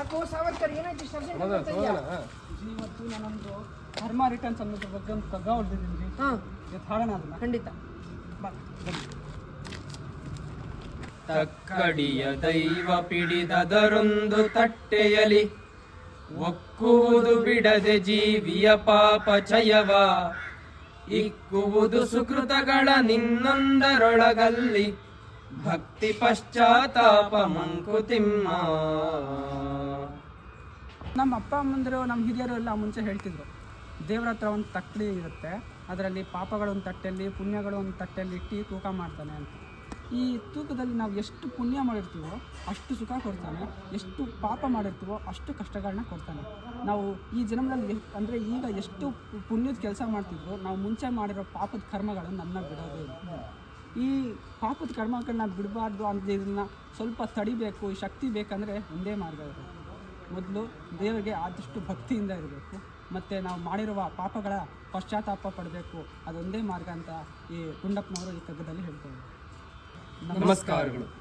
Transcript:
ಯಾಕೋ ಸಾವರ್ಕರ್ ಏನಾಯ್ತು ಇವತ್ತು ನಾನೊಂದು ಧರ್ಮ ರಿಟರ್ನ್ಸ್ ಅನ್ನೋದ್ರ ಬಗ್ಗೆ ಒಂದು ಕಗ್ಗ ಹೊಡೆದಿದ್ದೀನಿ ಹಾ. ಇವತ್ತು ಹಾಡೋಣ ಅದನ್ನ. ಖಂಡಿತ. ಬಾ ತಕ್ಕಡಿಯ ದೈವ ಪಿಡಿದದರೊಂದು ತಟ್ಟೆಯಲಿ ಒಕ್ಕುವುದು ಬಿಡದೆ ಜೀವಿಯ ಪಾಪ ಚಯವ. ಇಕ್ಕುವುದು ಸುಕೃತಗಳ ನಿನ್ನೊಂದರೊಳಗಲ್ಲಿ ಭಕ್ತಿ ಪಶ್ಚಾತ್ತಾಪ ಮಂಕುತಿಮ್ಮ. ನಮ್ಮ ಅಪ್ಪ ಅಮ್ಮಂದಿರು, ನಮ್ಮ ಹಿರಿಯರು ಎಲ್ಲ ಮುಂಚೆ ಹೇಳ್ತಿದ್ರು, ದೇವ್ರ ಹತ್ರ ಒಂದು ತಕ್ಕಡಿ ಇರುತ್ತೆ, ಅದರಲ್ಲಿ ಪಾಪಗಳೊಂದು ತಟ್ಟೆಯಲ್ಲಿ, ಪುಣ್ಯಗಳು ಒಂದು ತಟ್ಟೆಯಲ್ಲಿ ಇಟ್ಟು ತೂಕ ಮಾಡ್ತಾನೆ ಅಂತ. ಈ ತೂಕದಲ್ಲಿ ನಾವು ಎಷ್ಟು ಪುಣ್ಯ ಮಾಡಿರ್ತೀವೋ, ಅಷ್ಟು ಸುಖ ಕೊಡ್ತಾನೆ, ಎಷ್ಟು ಪಾಪ ಮಾಡಿರ್ತೀವೋ, ಅಷ್ಟು ಕಷ್ಟಗಳನ್ನ ಕೊಡ್ತಾನೆ. ನಾವು ಈ ಜನ್ಮದಲ್ಲಿ ಅಂದರೆ ಈಗ ಎಷ್ಟು ಪುಣ್ಯದ ಕೆಲಸ ಮಾಡ್ತಿದ್ರು ನಾವು ಮುಂಚೆ ಮಾಡಿರೋ ಪಾಪದ ಕರ್ಮಗಳು ನನ್ನ ಬಿಡೋದಿಲ್ಲ ಈ ಪಾಪದ ಕರ್ಮಗಳನ್ನ ಬಿಡಬಾರ್ದು ಅಂತ ಇದನ್ನ ಸ್ವಲ್ಪ ತಡಿಬೇಕು ಶಕ್ತಿ ಬೇಕಂದರೆ ಒಂದೇ ಮಾರ್ಗ ಮೊದಲು ದೇವರಿಗೆ ಆದಷ್ಟು ಭಕ್ತಿಯಿಂದ ಇರಬೇಕು. ಮತ್ತು ನಾವು ಮಾಡಿರುವ ಪಾಪಗಳ ಪಶ್ಚಾತ್ತಾಪ ಪಡಬೇಕು. ಅದೊಂದೇ ಮಾರ್ಗ ಅಂತ ಈ ಗುಂಡಪ್ಪನವರು ಈ ಕಗ್ಗದಲ್ಲಿ ಹೇಳ್ತಾರೆ. ನಮಸ್ಕಾರಗಳು.